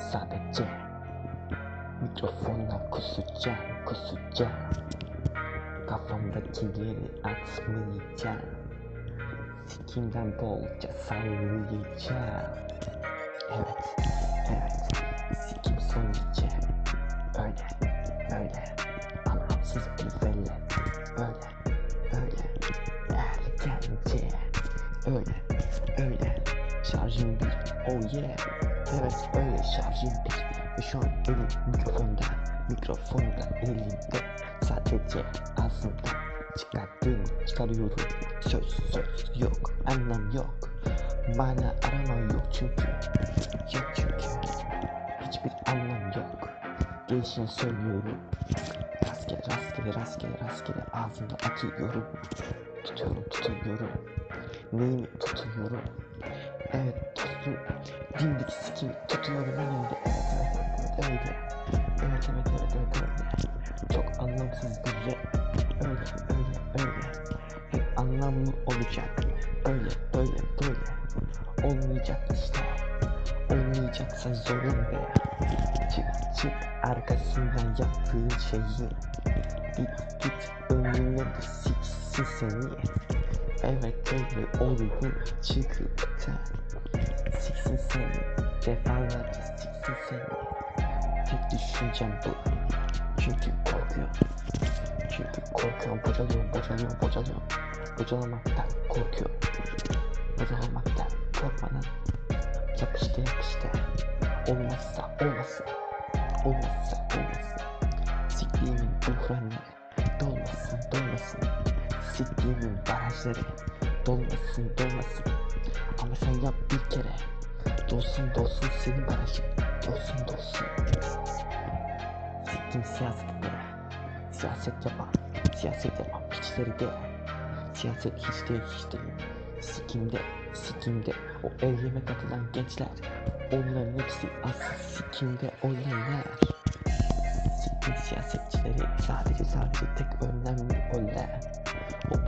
sadece Mikrofonla kusacağım kusacağım. Kafamdakileri atmayacağım Sikimden bolca sallayacağım. Evet, evet. Sikim soyacağım Öyle, öyle Anlamsız bir velet Öyle, öyle Ergence Öyle, öyle. Şarjım bir, oh yeah Evet öyle şarjım bir Ve şu an elim mikrofonda Mikrofonda elimde. Sadece ağzımda Çıkarttığımı çıkarıyorum. Söz söz yok Anlam yok. Mana arama yok çünkü. Yok çünkü. Hiçbir anlam yok. Gelişini söylüyorum. Rastgele rastgele rastgele rastgele ağzımda atıyorum Tutuyorum tutuyorum. Neyimi tutuyorum Evet tuttum. Dimdik sikim tutuyorum önümde Evet evet evet öyle Evet evet evet evet Çok anlamsız bir rap Öyle öyle öyle. Hep anlamlı olacak. Öyle böyle böyle. Olmayacak işte. Olmayacaksa zorunda Çık çık arkasından yaptığın şeyi. Git git önüne de siksin seni Evet olur çıkıp da Siksin seni Defalarca siksin seni. Tek düşüncem bu. Çünkü korkuyorum. Çünkü korkuyorum bocalıyorum bocalıyorum bocalıyorum. Bocalamaktan korkuyorum. Bocalamaktan korkmadan Yapıştı yapıştı. Olmazsa olmasın Olmazsa olmasın Sikliğimin buhranı Sikliğimin barajları Dolmasın dolmasın. Ama sen yap bir kere. Dolsun dolsun senin barajın. Dolsun dolsun. Siktim siyasetlere. Siyaset yapan Siyaset yapan piçleri de. Siyaset hiç değil hiç değil. Sikimde sikimde. O eyleme katılan gençler. Onların hepsi asıl sikimde olanlar Siktim siyasetçileri sadece sadece tek O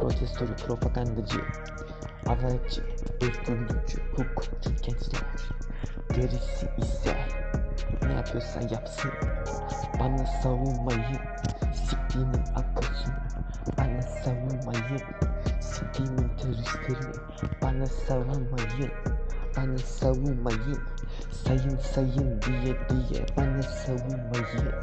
protestocu propagandacı. Avaletçi, özgürlükçü, hukukçu gençler Gerisi ise ne yapıyorsa yapsın. Bana savunmayın Siktiğimin akılsını Bana savunmayın Siktiğimin teröristlerini Bana savunmayın Bana savunmayın Sayın sayın diye diye Bana savunmayın